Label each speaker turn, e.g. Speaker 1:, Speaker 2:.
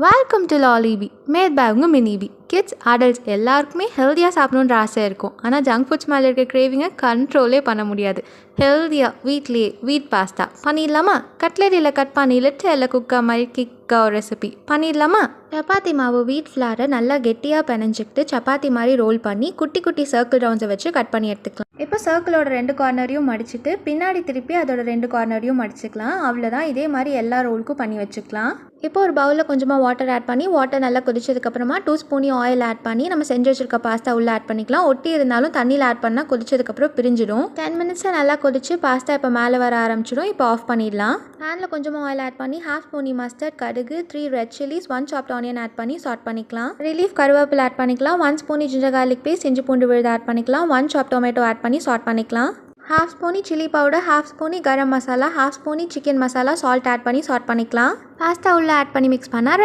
Speaker 1: Welcome to லாலிபி made by மினிபி kids adults எல்லாருக்குமே ஹெல்த்தியாக சாப்பிடணுன்ற ஆசை இருக்கும். ஆனால் ஜங்க் ஃபுட்ஸ் மேலே இருக்க கிரேவிங்கை கண்ட்ரோலே பண்ண முடியாது. ஹெல்த்தியாக வீட்லேயே வீட் பாஸ்தா பண்ணிடலாமா கட்லரியில் கட் பண்ணி லிட்டில் குக்கா மாதிரி கிக்கா ஒரு ரெசிபி பண்ணிடலாமா சப்பாத்தி மாவு வீட் ஃப்ளாரை நல்லா கெட்டியாக பிணைஞ்சிக்கிட்டு சப்பாத்தி மாதிரி ரோல் பண்ணி குட்டி குட்டி சர்க்கிள் ரவுண்ட்ஸை வச்சு கட் பண்ணி எடுத்துக்கலாம். இப்போ சர்க்கிளோட ரெண்டு கார்னரையும் மடிச்சிட்டு பின்னாடி திருப்பி அதோட ரெண்டு கார்னரையும் மடிச்சுக்கலாம். அவ்வளோதான் இதே மாதிரி எல்லா ரோலுக்கும் பண்ணி வச்சுக்கலாம். இப்போ ஒரு பவுலில் கொஞ்சமாக வாட்டர் ஆட் பண்ணி வாட்டர் நல்லா கொதிச்சதுக்கப்புறமா டூ ஸ்பூனி ஆயில் ஆட் பண்ணி நம்ம செஞ்சு வச்சிருக்க பாஸ்தா உள்ளே ஆட் பண்ணிக்கலாம். ஒட்டி இருந்தாலும் தண்ணியில் ஆட் பண்ணால் கொதிச்சதுக்கப்புறம் பிரிஞ்சிடும். டென் மினிட்ஸை நல்லா கொதிச்சு பாஸ்தா இப்போ மேலே வர ஆரம்பிச்சிடும். இப்போ ஆஃப் பண்ணிடலாம். பேனில் கொஞ்சமாக ஆயில் ஆட் பண்ணி ஹாஃப் ஸ்பூனி மஸ்டர்ட் கடுகு three red chillies one chopped onion add பண்ணி சாட் பண்ணிக்கலாம். ரிலீஃப் கருவேப்பில் ஆட் பண்ணிக்கலாம். ஒன் ஸ்பூனி ஜிஞ்சர் கார்லிக் பேஸ்ட் இஞ்சி பூண்டு விழுது ஆட் பண்ணிக்கலாம். ஒன் சாப் டொமேட்டோ ஆட் பண்ணி சாட் பண்ணிக்கலாம். ஹாஃப் ஸ்பூனி சில்லி பவுடர் ஹாஃப் ஸ்பூனி கரம் மசாலா ஹாஃப் ஸ்பூனி சிக்கன் மசாலா சால்ட் ஆட் பண்ணி சால்ட் பண்ணிக்கலாம். பாஸ்தா உள்ள ஆட் பண்ணி மிக்ஸ் பண்ணால்